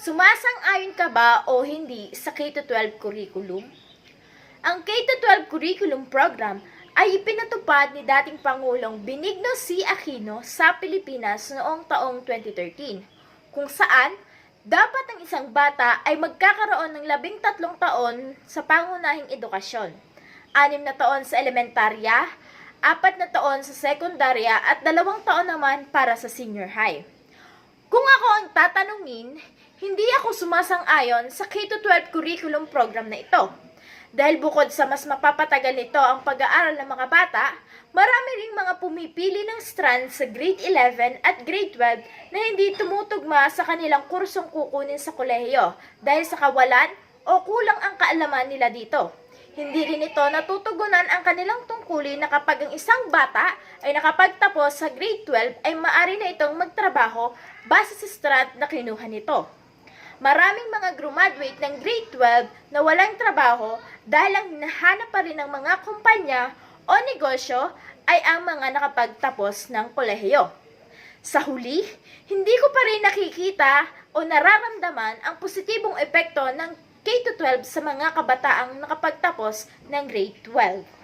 Sumasang-ayon ka ba o hindi sa K-12 curriculum? Ang K-12 curriculum program ay ipinatupad ni dating Pangulong Benigno C. Aquino sa Pilipinas noong taong 2013, kung saan dapat ang isang bata ay magkakaroon ng labing tatlong taon sa pangunahing edukasyon, anim na taon sa elementarya, apat na taon sa sekundarya at dalawang taon naman para sa senior high. Kung ako ang tatanungin, ako sumasang-ayon sa K-12 curriculum program na ito. Dahil bukod sa mas mapapatagal nito ang pag-aaral ng mga bata, marami ring mga pumipili ng strand sa grade 11 at grade 12 na hindi tumutugma sa kanilang kursong kukunin sa kolehiyo dahil sa kawalan o kulang ang kaalaman nila dito. Hindi rin ito natutugunan ang kanilang tungkulin na kapag ang isang bata ay nakapagtapos sa grade 12 ay maari na itong magtrabaho base sa strat na kinuha nito. Maraming mga graduate ng grade 12 na walang trabaho dahil ang hinahanap pa rin ng mga kumpanya o negosyo ay ang mga nakapagtapos ng kolehiyo. Sa huli, hindi ko pa rin nakikita o nararamdaman ang positibong epekto ng K-12 sa mga kabataang nakapagtapos ng grade 12.